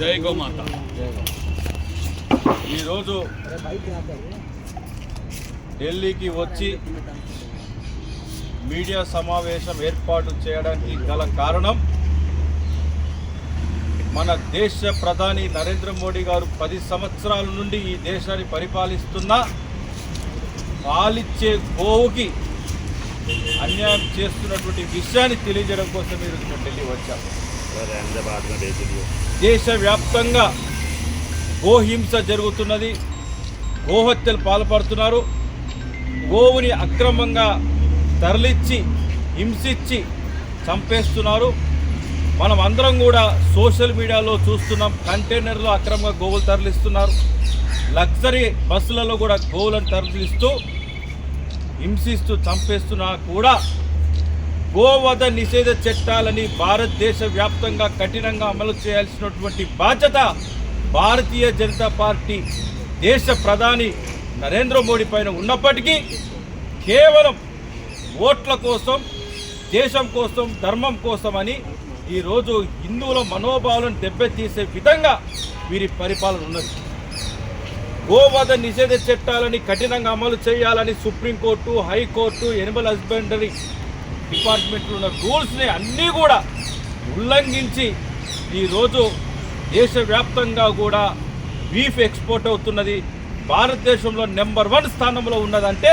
జై గోమాత. ఈరోజు ఢిల్లీకి వచ్చి మీడియా సమావేశం ఏర్పాటు చేయడానికి గల కారణం మన దేశ ప్రధాని నరేంద్ర మోడీ గారు పది సంవత్సరాల నుండి ఈ దేశాన్ని పరిపాలిస్తున్న పాలిచ్చే గోవుకి అన్యాయం చేస్తున్నటువంటి విషయాన్ని తెలియజేయడం కోసం మీరు ఢిల్లీ వచ్చారు దేశవ్యాప్తంగా గోహింస జరుగుతున్నది. గోహత్యలు పాల్పడుతున్నారు. గోవుని అక్రమంగా తరలిచ్చి హింసించి చంపేస్తున్నారు. మనం అందరం కూడా సోషల్ మీడియాలో చూస్తున్నాం. కంటైనర్లో అక్రమంగా గోవులు తరలిస్తున్నారు. లగ్జరీ బస్సులలో కూడా గోవులను తరలిస్తూ హింసిస్తూ చంపేస్తున్నా కూడా గోవధ నిషేధ చట్టాలని భారతదేశ వ్యాప్తంగా కఠినంగా అమలు చేయాల్సినటువంటి బాధ్యత భారతీయ జనతా పార్టీ దేశ ప్రధాని నరేంద్ర మోడీ పైన ఉన్నప్పటికీ కేవలం ఓట్ల కోసం దేశం కోసం ధర్మం కోసం అని ఈరోజు హిందువుల మనోభావాలను దెబ్బతీసే విధంగా వీరి పరిపాలన ఉన్నది. గోవధ నిషేధ చట్టాలని కఠినంగా అమలు చేయాలని సుప్రీంకోర్టు హైకోర్టు ఎనిమల్ హస్బెండరీ డిపార్ట్మెంట్లో ఉన్న రూల్స్ని అన్నీ కూడా ఉల్లంఘించి ఈరోజు దేశవ్యాప్తంగా కూడా బీఫ్ ఎక్స్పోర్ట్ అవుతున్నది. భారతదేశంలో నెంబర్ వన్ స్థానంలో ఉన్నదంటే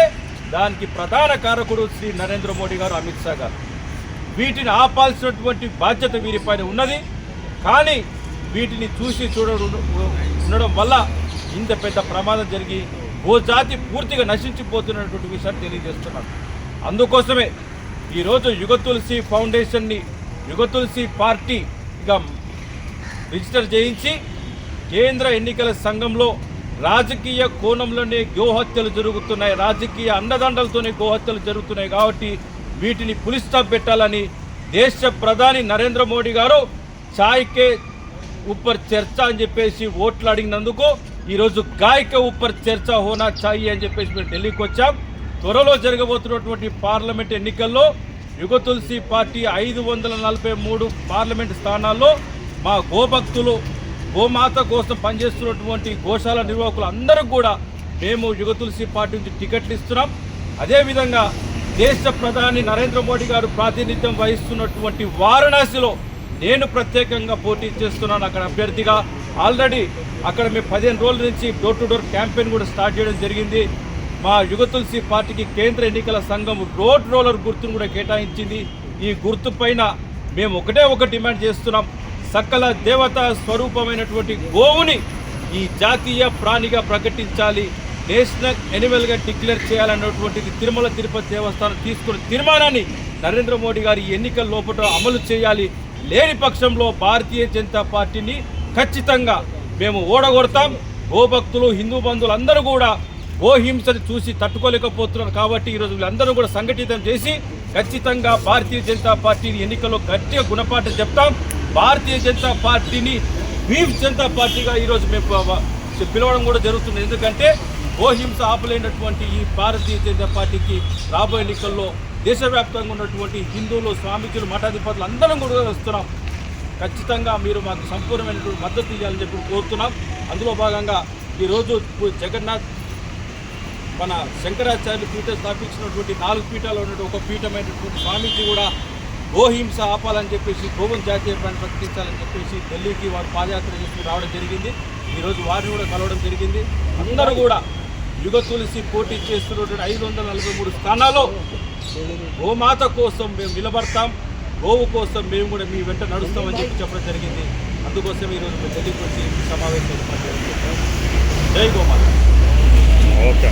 దానికి ప్రధాన కారకుడు శ్రీ నరేంద్ర మోడీ గారు అమిత్ షా గారు. వీటిని ఆపాల్సినటువంటి బాధ్యత వీరిపైన ఉన్నది. కానీ వీటిని చూసి చూడ ఉండడం వల్ల ఇంత పెద్ద ప్రమాదం జరిగి గోజాతి పూర్తిగా నశించిపోతున్నటువంటి విషయాన్ని తెలియజేస్తున్నాను. అందుకోసమే ఈరోజు యుగ తులసి ఫౌండేషన్ని యుగ తులసి పార్టీగా రిజిస్టర్ చేయించి కేంద్ర ఎన్నికల సంఘంలో రాజకీయ కోణంలోనే గోహత్యలు జరుగుతున్నాయి. రాజకీయ అండదండలతోనే గోహత్యలు జరుగుతున్నాయి కాబట్టి వీటిని పులిస్టాప్ పెట్టాలని దేశ ప్రధాని నరేంద్ర మోడీ గారు చాయ్కే ఉప్పర్ చర్చ అని చెప్పేసి ఓట్లు అడిగినందుకు ఈరోజు గాయక ఉప్పర్ చర్చ హోనా చాయి అని చెప్పేసి మేము ఢిల్లీకి వచ్చాం. త్వరలో జరగబోతున్నటువంటి పార్లమెంట్ ఎన్నికల్లో యుగ తులసి పార్టీ ఐదు వందల నలభై మూడు పార్లమెంట్ స్థానాల్లో మా గోభక్తులు గోమాత కోసం పనిచేస్తున్నటువంటి గోశాల నిర్వాహకులు అందరూ కూడా మేము యుగ తులసి పార్టీ నుంచి టికెట్లు ఇస్తున్నాం. అదేవిధంగా దేశ ప్రధాని నరేంద్ర మోడీ గారు ప్రాతినిధ్యం వహిస్తున్నటువంటి వారణాసిలో నేను ప్రత్యేకంగా పోటీ చేస్తున్నాను అక్కడ అభ్యర్థిగా. ఆల్రెడీ అక్కడ మేము పదిహేను రోజుల నుంచి డోర్ టు డోర్ క్యాంపెయిన్ కూడా స్టార్ట్ చేయడం జరిగింది. మా యుగ తులసి పార్టీకి కేంద్ర ఎన్నికల సంఘం రోడ్ రోలర్ గుర్తును కూడా కేటాయించింది. ఈ గుర్తు పైన మేము ఒకటే ఒక డిమాండ్ చేస్తున్నాం. సకల దేవత స్వరూపమైనటువంటి గోవుని ఈ జాతీయ ప్రాణిగా ప్రకటించాలి. నేషనల్ ఎనిమల్గా డిక్లేర్ చేయాలన్నటువంటిది తిరుమల తిరుపతి దేవస్థానం తీసుకున్న తీర్మానాన్ని నరేంద్ర మోడీ గారి ఈ ఎన్నికల లోపల అమలు చేయాలి. లేని పక్షంలో భారతీయ జనతా పార్టీని ఖచ్చితంగా మేము ఓడగొడతాం. గోభక్తులు హిందూ బంధువులు అందరూ కూడా గోహింసను చూసి తట్టుకోలేకపోతున్నారు కాబట్టి ఈరోజు వీళ్ళందరూ కూడా సంఘటితం చేసి ఖచ్చితంగా భారతీయ జనతా పార్టీని ఎన్నికల్లో గట్టిగా గుణపాఠం చెప్తాం. భారతీయ జనతా పార్టీని బీఫ్ జనతా పార్టీగా ఈరోజు మేము పిలవడం కూడా జరుగుతుంది. ఎందుకంటే గోహింస ఆపలేనటువంటి ఈ భారతీయ జనతా పార్టీకి రాబోయే ఎన్నికల్లో దేశవ్యాప్తంగా ఉన్నటువంటి హిందువులు స్వామీజీలు మఠాధిపతులు అందరం కూడా వస్తున్నాం. ఖచ్చితంగా మీరు మాకు సంపూర్ణమైనటువంటి మద్దతు ఇవ్వాలని చెప్పి కోరుతున్నాం. అందులో భాగంగా ఈరోజు జగన్నాథ్ మన శంకరాచార్యులు పీఠ స్థాపించినటువంటి నాలుగు పీఠాలు ఉన్నటువంటి ఒక పీఠమైనటువంటి స్వామీజీ కూడా గోహింస ఆపాలని చెప్పేసి గోవం జాతీయ ప్రాణి ప్రకటించాలని చెప్పేసి ఢిల్లీకి వారు పాదయాత్ర చేసి రావడం జరిగింది. ఈరోజు వారిని కూడా కలవడం జరిగింది. అందరూ కూడా యుగ తులసి పోటీ చేస్తున్నటువంటి ఐదు వందల నలభై మూడు స్థానాల్లో గోమాత కోసం మేము నిలబడతాం. గోవు కోసం మేము కూడా మీ వెంట నడుస్తామని చెప్పి చెప్పడం జరిగింది. అందుకోసం ఈరోజు మేము ఢిల్లీకి వచ్చి సమావేశం జై గోమాత. ఓకే.